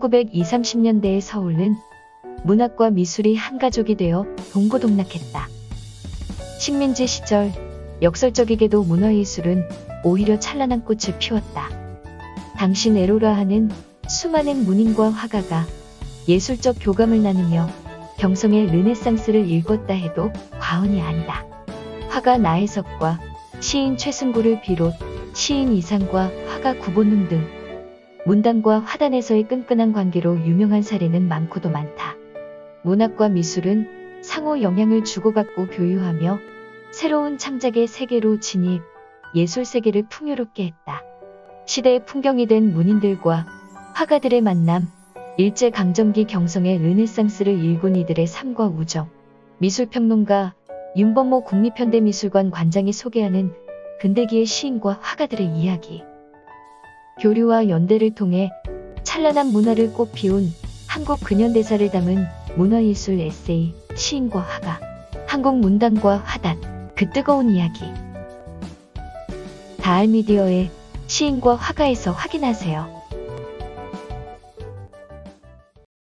1920, 30년대의 서울은 문학과 미술이 한 가족이 되어 동고동락했다. 식민지 시절 역설적이게도 문화예술은 오히려 찬란한 꽃을 피웠다. 당시 네로라 하는 수많은 문인과 화가가 예술적 교감을 나누며 경성의 르네상스를 읽었다 해도 과언이 아니다. 화가 나혜석과 시인 최승구를 비롯 시인 이상과 화가 구본능 등 문단과 화단에서의 끈끈한 관계로 유명한 사례는 많고도 많다. 문학과 미술은 상호 영향을 주고받고 교유하며 새로운 창작의 세계로 진입, 예술 세계를 풍요롭게 했다. 시대의 풍경이 된 문인들과 화가들의 만남, 일제 강점기 경성의 르네상스를 일군 이들의 삶과 우정, 미술평론가 윤범모 국립현대미술관 관장이 소개하는 근대기의 시인과 화가들의 이야기. 교류와 연대를 통해 찬란한 문화를 꽃피운 한국 근현대사를 담은 문화예술 에세이, 시인과 화가, 한국 문단과 화단, 그 뜨거운 이야기. 다알미디어의 시인과 화가에서 확인하세요.